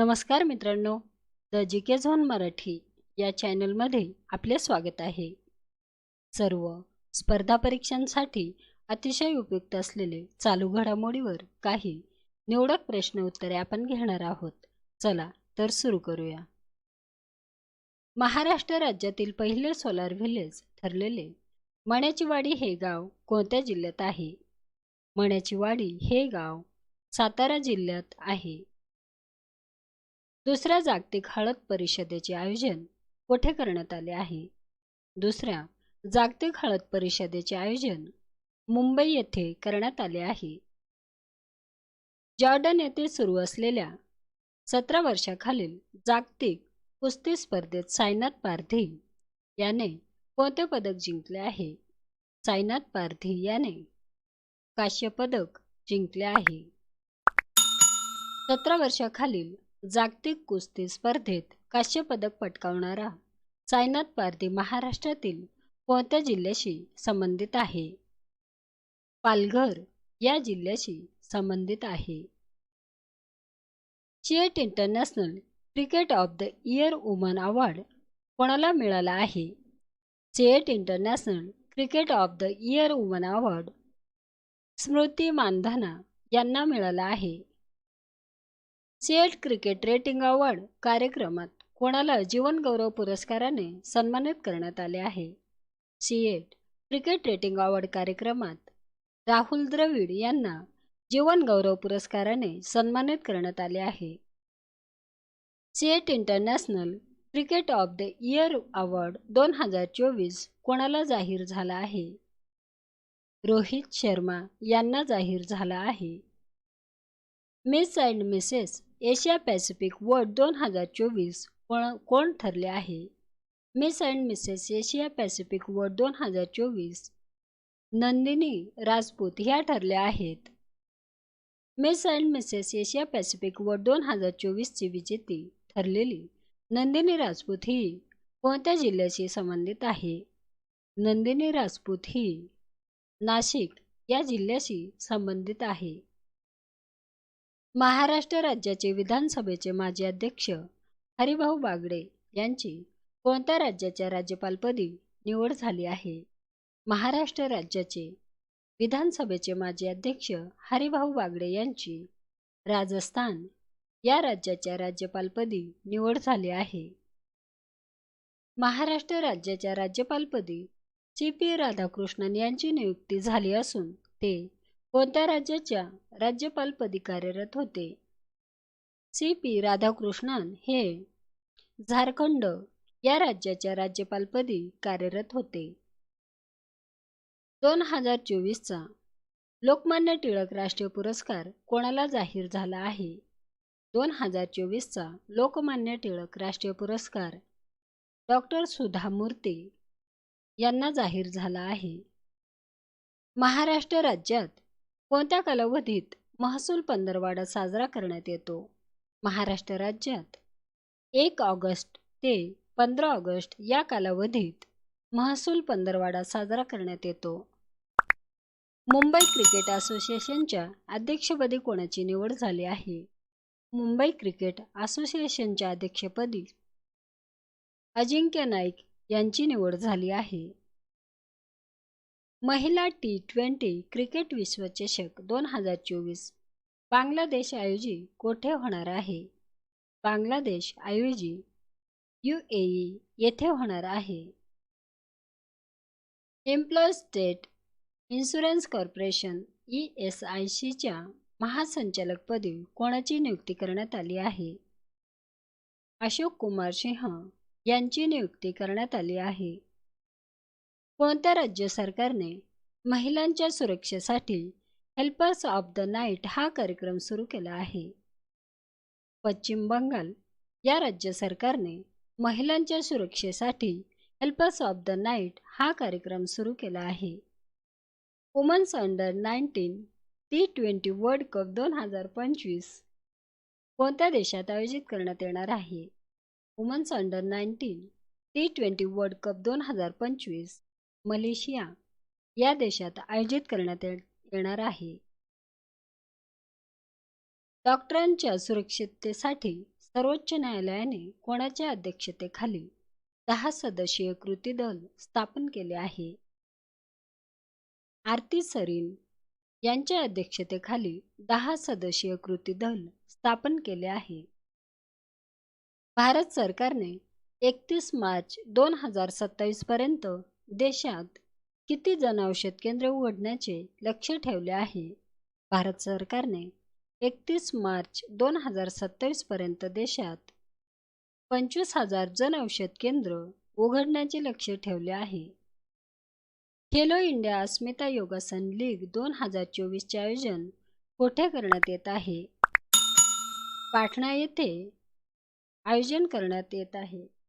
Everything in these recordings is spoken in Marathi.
नमस्कार मित्रांनो the G K zone Marathi या चॅनलमध्ये आपले स्वागत आहे. सर्व स्पर्धा परीक्षांसाठी अतिशय उपयुक्त असलेले चालू घडामोडीवर काही निवडक प्रश्न उत्तरे आपण घेणार आहोत. चला तर सुरू करूया. महाराष्ट्र राज्यातील पहिले सोलार व्हिलेज ठरलेले मण्याचीवाडी हे गाव कोणत्या जिल्ह्यात आहे? मण्याचीवाडी हे गाव सातारा जिल्ह्यात आहे. दुसऱ्या जागतिक हळद परिषदेचे आयोजन कोठे करण्यात आले आहे? दुसऱ्या जागतिक हळद परिषदेचे आयोजन मुंबई येथे करण्यात आले आहे. जॉर्डन येथे सुरू असलेल्या सतरा वर्षाखालील जागतिक कुस्ती स्पर्धेत सायनाथ पारधी याने कोणते पदक जिंकले आहे? सायनाथ पारधी याने काश्य पदक जिंकले आहे. सतरा वर्षाखालील जागतिक कुस्ती स्पर्धेत कांस्यपदक पदक पटकावणारा सायनाथ पारधी महाराष्ट्रातील कोणत्या जिल्ह्याशी संबंधित आहे? पालघर या जिल्ह्याशी संबंधित आहे. CEAT international cricket of the year woman award कोणाला मिळाला आहे? CEAT international cricket of the year woman award Smriti Mandhana यांना मिळाला आहे. सिएट क्रिकेट रेटिंग अवॉर्ड कार्यक्रमात कोणाला जीवनगौरव पुरस्काराने सन्मानित करण्यात आले आहे? सिएट क्रिकेट रेटिंग अवॉर्ड कार्यक्रमात राहुल द्रविड यांना जीवनगौरव पुरस्काराने सन्मानित करण्यात आले आहे. CEAT international cricket of the year award दोन हजार चोवीस कोणाला जाहीर झाला आहे? रोहित शर्मा यांना जाहीर झाला आहे. Miss and Mrs Asia Pacific world दोन हजार चोवीस कोण कोण ठरले आहे? Miss and Mrs Asia Pacific world दोन हजार चोवीस नंदिनी राजपूत ह्या ठरल्या आहेत. Miss and Mrs Asia Pacific world दोन हजार चोवीसची विजेती ठरलेली नंदिनी राजपूत ही कोणत्या जिल्ह्याशी संबंधित आहे? नंदिनी राजपूत ही नाशिक या जिल्ह्याशी संबंधित आहे. महाराष्ट्र राज्याचे विधानसभेचे माजी अध्यक्ष हरिभाऊ बागडे यांची कोणत्या राज्याच्या राज्यपालपदी निवड झाली आहे? महाराष्ट्र राज्याचे विधानसभेचे माजी अध्यक्ष हरिभाऊ बागडे यांची राजस्थान या राज्याच्या राज्यपालपदी निवड झाली आहे. महाराष्ट्र राज्याच्या राज्यपालपदी सी पी राधाकृष्णन यांची नियुक्ती झाली असून ते कोणत्या राज्याच्या राज्यपालपदी कार्यरत होते? सी पी राधाकृष्णन हे झारखंड या राज्याच्या राज्यपालपदी कार्यरत होते. दोन हजार चोवीसचा लोकमान्य टिळक राष्ट्रीय पुरस्कार कोणाला जाहीर झाला आहे? दोन हजार चोवीसचा लोकमान्य टिळक राष्ट्रीय पुरस्कार डॉक्टर सुधा मूर्ती यांना जाहीर झाला आहे. महाराष्ट्र राज्यात कोणत्या कालावधीत महसूल पंधरवाडा साजरा करण्यात येतो? महाराष्ट्र राज्यात एक ऑगस्ट ते पंधरा ऑगस्ट या कालावधीत महसूल पंधरवाडा साजरा करण्यात येतो. मुंबई क्रिकेट असोसिएशनच्या अध्यक्षपदी कोणाची निवड झाली आहे? मुंबई क्रिकेट असोसिएशनच्या अध्यक्षपदी अजिंक्य नाईक यांची निवड झाली आहे. महिला टी ट्वेंटी क्रिकेट विश्वचषक दोन हजार चोवीस. बांगलादेश आयोजी कोठे होणार आहे? बांगलादेश आयोजी यू ए येथे होणार आहे. Employ state insurance corporation E S I सीच्या महासंचालकपदी कोणाची नियुक्ती करण्यात आली आहे? अशोक कुमार सिंह यांची नियुक्ती करण्यात आली आहे. कोणत्या राज्य सरकारने महिलांच्या सुरक्षेसाठी हेल्पर्स ऑफ द नाईट हा कार्यक्रम सुरू केला आहे? पश्चिम बंगाल या राज्य सरकारने महिलांच्या सुरक्षेसाठी हेल्पर्स ऑफ द नाईट हा कार्यक्रम सुरू केला आहे. Women's under nineteen T twenty world cup दोन हजार पंचवीस कोणत्या देशात आयोजित करण्यात येणार आहे? Women's under nineteen T twenty world cup दोन हजार पंचवीस मलेशिया या देशात आयोजित करण्यात येणार आहे. डॉक्टरांच्या सुरक्षिततेसाठी सर्वोच्च न्यायालयाने कोणाच्या अध्यक्षतेखाली दहा सदस्यीय कृती दल स्थापन केले आहे? आरती सरीन यांच्या अध्यक्षतेखाली दहा सदस्यीय कृती दल स्थापन केले आहे. भारत सरकारने एकतीस मार्च दोन हजार सत्तावीस पर्यंत देशात किती जनऔषध केंद्र उघडण्याचे लक्ष ठेवले आहे? भारत सरकारने एकतीस मार्च दोन हजार सत्तावीस पर्यंत देशात पंचवीस हजार जनऔषध केंद्र उघडण्याचे लक्ष ठेवले आहे. खेलो इंडिया अस्मिता योगासन लीग दोन हजार चोवीसचे आयोजन कोठे करण्यात येत आहे? पाटणा येथे आयोजन करण्यात येत आहे.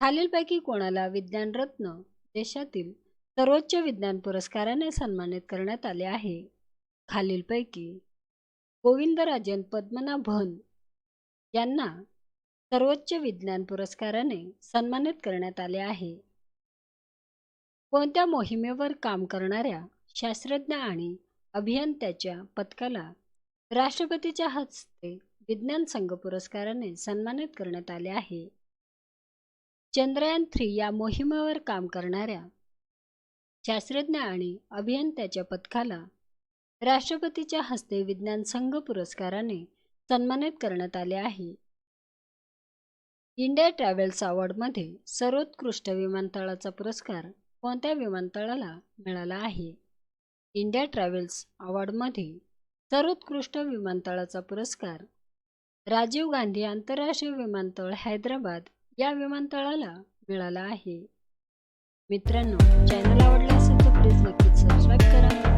खालीलपैकी कोणाला विज्ञानरत्न देशातील सर्वोच्च विज्ञान पुरस्काराने सन्मानित करण्यात आले आहे? खालीलपैकी गोविंदराजन पद्मनाभन यांना सर्वोच्च विज्ञान पुरस्काराने सन्मानित करण्यात आले आहे. कोणत्या मोहिमेवर काम करणाऱ्या शास्त्रज्ञ आणि अभियंत्याच्या पथकाला राष्ट्रपतीच्या हस्ते विज्ञान संघ पुरस्काराने सन्मानित करण्यात आले आहे? चंद्रयान थ्री या मोहिमेवर काम करणाऱ्या शास्त्रज्ञ आणि अभियंत्याच्या पथकाला राष्ट्रपतीच्या हस्ते विज्ञान संघ पुरस्काराने सन्मानित करण्यात आले आहे. इंडिया ट्रॅव्हल्स अवॉर्डमध्ये सर्वोत्कृष्ट विमानतळाचा पुरस्कार कोणत्या विमानतळाला मिळाला आहे? इंडिया ट्रॅव्हल्स अवॉर्डमध्ये सर्वोत्कृष्ट विमानतळाचा पुरस्कार राजीव गांधी आंतरराष्ट्रीय विमानतळ हैदराबाद या विमानतळाला मिळाला आहे. मित्रांनो चॅनल आवडला असेल तर प्लीज नक्कीच सबस्क्राईब करा.